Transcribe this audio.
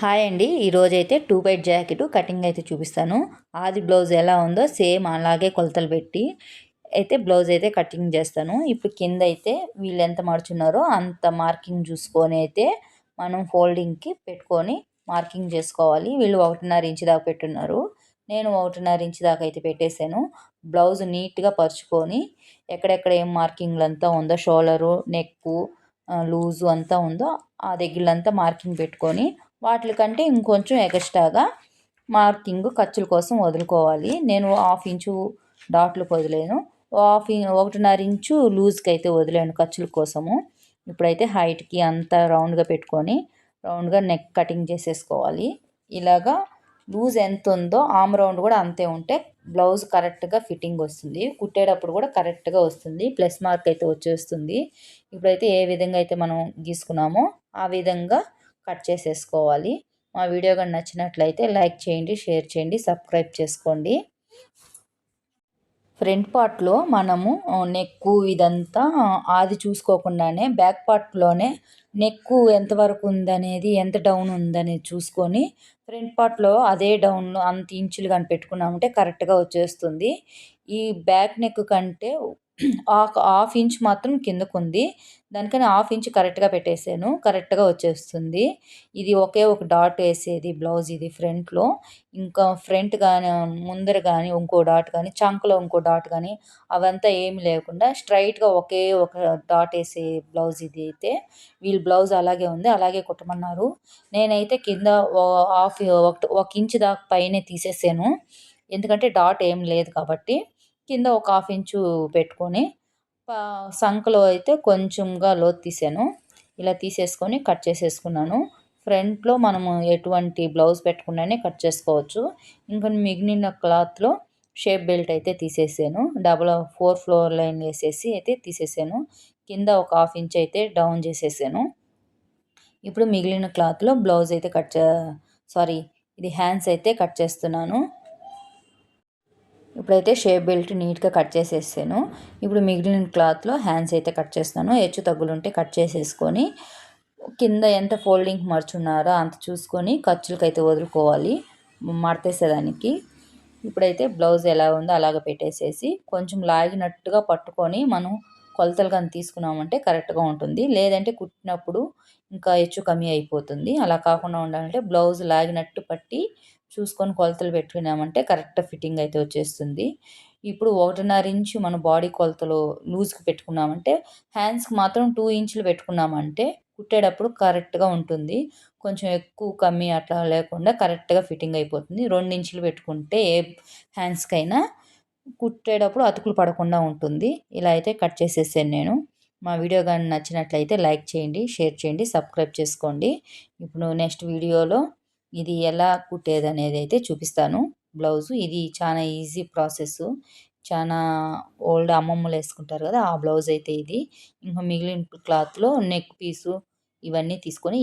Hi అండి. ఈరోజైతే two byte jacket cutting అయితే చూపిస్తాను. ఆది బ్లౌజ్ ఎలా ఉందో సేమ్ అలాగే కొలతలు పెట్టి అయితే బ్లౌజ్ అయితే కటింగ్ చేస్తాను. ఇప్పుడు కింద అయితే వీళ్ళు ఎంత మడుచున్నారో అంత మార్కింగ్ చూసుకొని అయితే మనం ఫోల్డింగ్కి పెట్టుకొని మార్కింగ్ చేసుకోవాలి. వీళ్ళు ఒకటిన్నర ఇంచు దాకా పెట్టున్నారు. నేను ఒకటిన్నర ఇంచు దాకా అయితే పెట్టేశాను. బ్లౌజ్ నీట్గా పరుచుకొని ఎక్కడెక్కడ ఏం మార్కింగ్లు అంతా ఉందో షోల్డరు నెక్కు లూజు అంతా ఉందో ఆ దగ్గరంతా మార్కింగ్ పెట్టుకొని వాటి కంటే ఇంకొంచెం ఎక్స్ట్రాగా మార్కింగ్ ఖర్చుల కోసం వదులుకోవాలి. నేను హాఫ్ ఇంచు డాట్లకు వదిలేను. హాఫ్ ఒకటిన్నర ఇంచు లూజ్కి అయితే వదిలేను ఖర్చుల కోసము. ఇప్పుడైతే హైట్కి అంతా రౌండ్గా పెట్టుకొని రౌండ్గా నెక్ కటింగ్ చేసేసుకోవాలి. ఇలాగా లూజ్ ఎంత ఉందో ఆమ్ రౌండ్ కూడా అంతే ఉంటే బ్లౌజ్ కరెక్ట్గా ఫిట్టింగ్ వస్తుంది. కుట్టేటప్పుడు కూడా కరెక్ట్గా వస్తుంది. ప్లస్ మార్క్ అయితే వచ్చేస్తుంది. ఇప్పుడైతే ఏ విధంగా అయితే మనం గీసుకున్నామో ఆ విధంగా కట్ చేసేసుకోవాలి. మా వీడియో కానీ నచ్చినట్లయితే లైక్ చేయండి షేర్ చేయండి సబ్స్క్రైబ్ చేసుకోండి. ఫ్రంట్ పార్ట్లో మనము నెక్కు ఇదంతా ఆది చూసుకోకుండానే బ్యాక్ పార్ట్లోనే నెక్కు ఎంతవరకు ఉందనేది ఎంత డౌన్ ఉందనేది చూసుకొని ఫ్రంట్ పార్ట్లో అదే డౌన్ అంత ఇంచులు కానీ పెట్టుకున్నామంటే కరెక్ట్గా వచ్చేస్తుంది. ఈ బ్యాక్ నెక్ కంటే హాఫ్ ఇంచ్ మాత్రం కిందకుంది. దానికని హాఫ్ ఇంచ్ కరెక్ట్గా పెట్టేసాను. కరెక్ట్గా వచ్చేస్తుంది. ఇది ఒకే ఒక డాట్ వేసేది బ్లౌజ్ ఇది ఫ్రంట్లో. ఇంకా ఫ్రంట్ కానీ ముందర కానీ ఇంకో డాట్ కానీ చంకలో ఇంకో డాట్ కానీ అవంతా ఏమి లేకుండా స్ట్రైట్గా ఒకే ఒక డాట్ వేసే బ్లౌజ్ ఇది అయితే వీళ్ళ బ్లౌజ్ అలాగే ఉంది. అలాగే కుట్టమన్నారు. నేనైతే కింద హాఫ్ ఒక ఇంచ్ దాకా పైనే తీసేసాను. ఎందుకంటే డాట్ ఏం లేదు కాబట్టి. కింద ఒక హాఫ్ ఇంచు పెట్టుకొని సంఖలో అయితే కొంచెంగా లోతు తీసాను. ఇలా తీసేసుకొని కట్ చేసేసుకున్నాను. ఫ్రంట్లో మనము ఎటువంటి బ్లౌజ్ పెట్టుకున్నానే కట్ చేసుకోవచ్చు. ఇంకా మిగిలిన క్లాత్లో షేప్ బెల్ట్ అయితే తీసేసాను. డబల్ ఫోర్ ఫ్లోర్ లైన్ వేసేసి అయితే తీసేసాను. కింద ఒక హాఫ్ ఇంచ్ అయితే డౌన్ చేసేసాను. ఇప్పుడు మిగిలిన క్లాత్లో బ్లౌజ్ అయితే కట్ సారీ ఇది హ్యాండ్స్ అయితే కట్ చేస్తున్నాను. ఇప్పుడైతే షేప్ బెల్ట్ నీట్గా కట్ చేసేసాను. ఇప్పుడు మిగిలిన క్లాత్లో హ్యాండ్స్ అయితే కట్ చేస్తాను. హెచ్చు తగ్గులుంటే కట్ చేసేసుకొని కింద ఎంత ఫోల్డింగ్ మర్చున్నారో అంత చూసుకొని ఖర్చులకైతే వదులుకోవాలి. మడతేసేదానికి. ఇప్పుడైతే బ్లౌజ్ ఎలా ఉందో అలాగ పెట్టేసేసి కొంచెం లాగినట్టుగా పట్టుకొని మనం కొలతలు కానీ తీసుకున్నామంటే కరెక్ట్గా ఉంటుంది. లేదంటే కుట్టినప్పుడు ఇంకా హెచ్చు కమ్మి అయిపోతుంది. అలా కాకుండా ఉండాలంటే బ్లౌజ్ లాగినట్టు పట్టి చూసుకొని కొలతలు పెట్టుకున్నామంటే కరెక్ట్ ఫిట్టింగ్ అయితే వచ్చేస్తుంది. ఇప్పుడు ఒకటిన్నర ఇంచు మన బాడీ కొలతలు లూజ్కి పెట్టుకున్నామంటే హ్యాండ్స్కి మాత్రం టూ ఇంచులు పెట్టుకున్నామంటే కుట్టేటప్పుడు కరెక్ట్గా ఉంటుంది. కొంచెం ఎక్కువ కమ్మి అట్లా లేకుండా కరెక్ట్గా ఫిట్టింగ్ అయిపోతుంది. రెండు ఇంచులు పెట్టుకుంటే ఏ హ్యాండ్స్కైనా కుట్టేటప్పుడు అతుకులు పడకుండా ఉంటుంది. ఇలా అయితే కట్ చేసేసాను నేను. మా వీడియో కానీ నచ్చినట్లయితే లైక్ చేయండి షేర్ చేయండి సబ్స్క్రైబ్ చేసుకోండి. ఇప్పుడు నెక్స్ట్ వీడియోలో ఇది ఎలా కుట్టేది అనేది అయితే చూపిస్తాను. బ్లౌజు ఇది చాలా ఈజీ ప్రాసెస్ చాలా ఓల్డ్ అమ్మమ్మలు వేసుకుంటారు కదా ఆ బ్లౌజ్ అయితే ఇది. ఇంకా మిగిలిన క్లాత్లో నెక్ పీసు ఇవన్నీ తీసుకొని